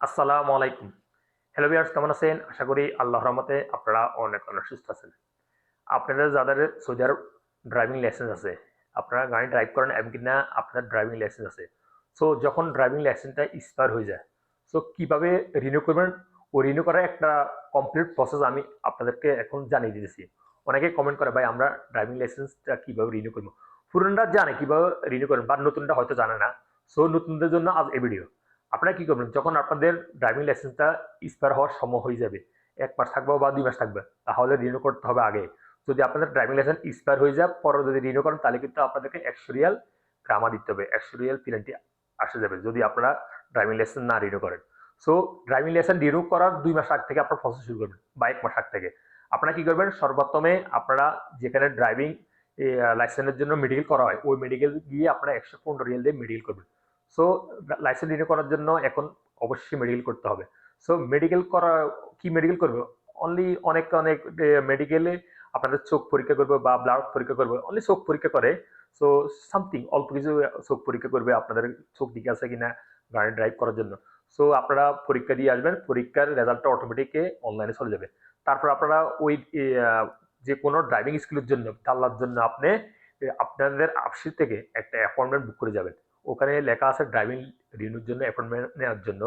আসসালামু আলাইকুম। Hello viewers কেমন আছেন? আশা করি আল্লাহর রহমতে আপনারা অনেক অনেক সুস্থ আছেন। আপনাদের যাদের সৌদি আরব ড্রাইভিং লাইসেন্স আছে, আপনারা গাড়ি ড্রাইভ করেন এমন কিনা আপনার ড্রাইভিং লাইসেন্স আছে। সো যখন ড্রাইভিং লাইসেন্সটা এক্সপায়ার হয়ে যায় সো কীভাবে রিনিউ করবেন? ও রিনিউ করার একটা কমপ্লিট প্রসেস আমি আপনাদেরকে এখন জানিয়ে দিতেছি। অনেকে কমেন্ট করে, ভাই, আমরা ড্রাইভিং লাইসেন্সটা কীভাবে রিনিউ করব? পুরনরা জানে কীভাবে রিনিউ করবেন, বা নতুনটা হয়তো জানে না। সো নতুনদের জন্য আজ এই ভিডিও আপনারা কি করবেন? যখন আপনাদের ড্রাইভিং লাইসেন্সটা এক্সপায়ার হওয়ার সময় হয়ে যাবে, এক মাস থাকবে বা দুই মাস থাকবে, তাহলে রিনিউ করতে হবে আগে। যদি আপনাদের ড্রাইভিং লাইসেন্স এক্সপায়ার হয়ে যায়, পরে যদি রিনিউ করেন, তাহলে কিন্তু আপনাদেরকে একশো রিয়াল গ্রামা দিতে হবে, একশো রিয়াল পেনাল্টি আসে যাবে যদি আপনারা ড্রাইভিং লাইসেন্স না রিনিউ করেন। সো ড্রাইভিং লাইসেন্স রিনিউ করার দুই মাস আগ থেকে আপনার প্রসেস শুরু করবেন, বা এক মাস আগ থেকে। আপনারা কি করবেন? সর্বপ্রথমে আপনারা যেখানে ড্রাইভিং লাইসেন্সের জন্য মেডিকেল করা হয়, ওই মেডিকেল গিয়ে আপনারা একশো পনেরো রিয়াল দিয়ে মেডিকেল করবেন। সো লাইসেন্স রিনিউ করার জন্য এখন অবশ্যই মেডিকেল করতে হবে। সো মেডিকেল করা, কি মেডিকেল করবে? অনলি অনেক অনেক মেডিকেলে আপনাদের চোখ পরীক্ষা করবে বা ব্লাড পরীক্ষা করবে। অনলি চোখ পরীক্ষা করে। সো সামথিং অল্প কিছু চোখ পরীক্ষা করবে আপনাদের চোখ দিকে আছে কিনা, গাড়ি ড্রাইভ করার জন্য। সো আপনারা পরীক্ষা দিয়ে আসবেন, পরীক্ষার রেজাল্টটা অটোমেটিকে অনলাইনে চলে যাবে। তারপর আপনারা ওই যে কোনো ড্রাইভিং স্কুলের জন্য, তাল্লার জন্য আপনি আপনাদের আপসি থেকে একটা অ্যাপয়েন্টমেন্ট বুক করে যাবেন। ওখানে লেখা আছে ড্রাইভিং রিনিউর জন্য অ্যাপয়েন্টমেন্ট নেওয়ার জন্য।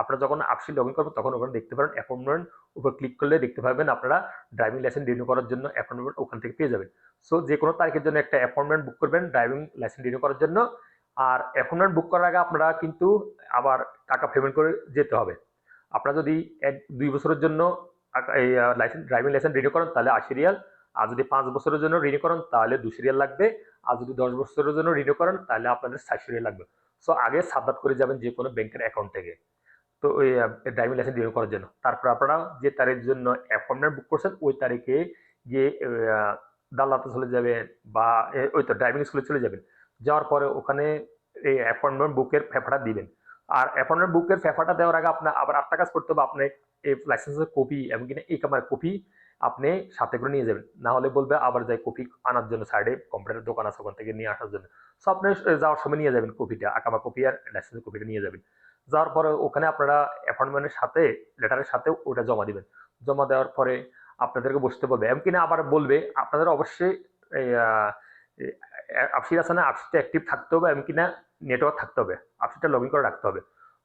আপনারা যখন আপসি লগ ইন করবেন, তখন ওখানে দেখতে পারেন অ্যাপয়েন্টমেন্ট উপর ক্লিক করলে দেখতে পাবেন আপনারা ড্রাইভিং লাইসেন্স রিনিউ করার জন্য অ্যাপয়েন্টমেন্ট ওখান থেকে পেয়ে যাবেন। সো যে কোনো তারিখের জন্য একটা অ্যাপয়েন্টমেন্ট বুক করবেন ড্রাইভিং লাইসেন্স রিনিউ করার জন্য। আর অ্যাপয়েন্টমেন্ট বুক করার আগে আপনারা কিন্তু আবার টাকা পেমেন্ট করে যেতে হবে। আপনারা যদি এক, দুই বছরের জন্য লাইসেন্স ড্রাইভিং লাইসেন্স রিনিউ করেন, তাহলে আশি রিয়াল। আর যদি পাঁচ বছরের জন্য রিনিউ করেন, তাহলে দুশো রিয়াল লাগবে। আর যদি দশ বছরের জন্য রিনিউ করেন তাহলে আপনাদের চারশো লাগবে। সো আগে সাবমিট করে যাবেন যে কোনো ব্যাংকের অ্যাকাউন্ট থেকে। তো ওই ড্রাইভিং লাইসেন্স রিনিউ করার জন্য। তারপর আপনারা যে তারিখের জন্য অ্যাপয়েন্টমেন্ট বুক করছেন ওই তারিখে গিয়ে আহ, দাল্লাতে চলে যাবেন বা ওই তো ড্রাইভিং স্কুলে চলে যাবেন। যাওয়ার পরে ওখানে এই অ্যাপয়েন্টমেন্ট বুকের ফেফাটা দিবেন। আর অ্যাপয়েন্টমেন্ট বুকের ফেফাটা দেওয়ার আগে আপনার আবার আটটা কাজ করতে হবে আপনি এই লাইসেন্সের কপি এমনকি কিনা এই কামার কপি আপনি সাথে করে নিয়ে যাবেন না হলে বলবে আবার যাই কপি আনার জন্য সাইডে কম্পিউটার দোকান আছে ওখান থেকে নিয়ে আসার জন্য সো আপনি যাওয়ার সময় নিয়ে যাবেন কপিটা আকামা কপি আর লাইসেন্সের কপিটা নিয়ে যাবেন যাওয়ার পরে ওখানে আপনারা অ্যাপয়েন্টমেন্টের সাথে লেটারের সাথে ওটা জমা দিবেন জমা দেওয়ার পরে আপনাদেরকে বসতে বলবে এমনকি না আবার বলবে আপনাদের অবশ্যই আপসির আছে না আপসিটা অ্যাক্টিভ থাকতে হবে এমনকি না নেটওয়ার্ক থাকতে হবে আপসিটা লগ ইন করে রাখতে হবে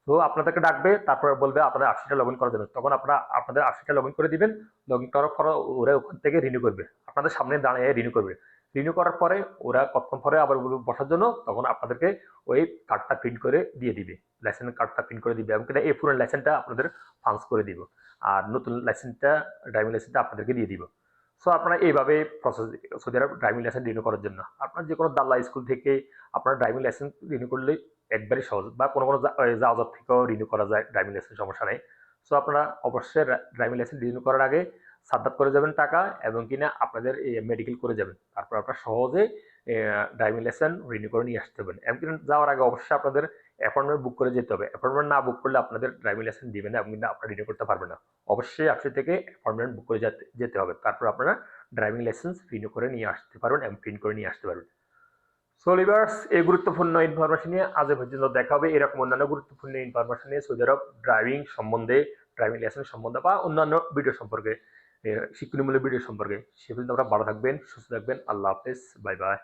তো আপনাদেরকে ডাকবে, তারপরে বলবে আপনাদের আপসিটা লগ ইন করে দেবেন তখন আপনারা, আপনাদের আপসিটা লগ ইন করে দিবেন লগ ইন করার পর ওরা ওখান থেকে রিনিউ করবে। আপনাদের সামনে দাঁড়িয়ে রিনিউ করবে। রিনিউ করার পরে ওরা কতক্ষণ পরে আবার বসার জন্য তখন আপনাদেরকে ওই কার্ডটা প্রিন্ট করে দিয়ে দিবে। লাইসেন্স কার্ডটা প্রিন্ট করে দিবে। না এই পুরো লাইসেন্সটা আপনাদের ফান্স করে দিব। আর নতুন লাইসেন্সটা ড্রাইভিং লাইসেন্সটা আপনাদেরকে দিয়ে দিব। সো আপনারা এইভাবে process Saudi Arab driving licence renew করার জন্য। আপনার যে কোনো দাল্লা স্কুল থেকে আপনার ড্রাইভিং লাইসেন্স রিনিউ করলে একবারই সহজ বা কোনো কোনো জাহাজের থেকেও রিনিউ করা যায় ড্রাইভিং লাইসেন্স সমস্যা নেই। সো আপনারা অবশ্যই ড্রাইভিং লাইসেন্স রিনিউ করার আগে সাবধান করে যাবেন টাকা এবং কিনা আপনাদের মেডিকেল করে যাবেন। তারপর আপনারা সহজে ড্রাইভিং লাইসেন্স রিনিউ করে নিয়ে আসতে পারবেন। এমনকি যাওয়ার আগে অবশ্যই আপনাদের অ্যাপয়েন্টমেন্ট বুক করে যেতে হবে। অ্যাপয়েন্টমেন্ট না বুক করলে আপনাদের ড্রাইভিং লাইসেন্স দিবে না এবং কিনা আপনারা রিনিউ করতে পারবেন না। অবশ্যই আপনি থেকে অ্যাপয়েন্টমেন্ট বুক করে যেতে হবে। তারপর আপনারা ড্রাইভিং লাইসেন্স রিনিউ করে নিয়ে আসতে পারবেন এবং প্রিন্ট করে নিয়ে আসতে পারবেন। সো লিভার্স এই গুরুত্বপূর্ণ ইনফরমেশন নিয়ে আজ পর্যন্ত দেখা হবে। এরকম অন্যান্য গুরুত্বপূর্ণ ইনফরমেশন নিয়ে সৌদি আরব ড্রাইভিং সম্বন্ধে ড্রাইভিং লাইসেন্স সম্বন্ধে বা অন্যান্য ভিডিও সম্পর্কে শিক্ষণীমূলক ভিডিও সম্পর্কে। সে পর্যন্ত আপনারা ভালো থাকবেন, সুস্থ থাকবেন। আল্লাহ হাফেজ। Bye bye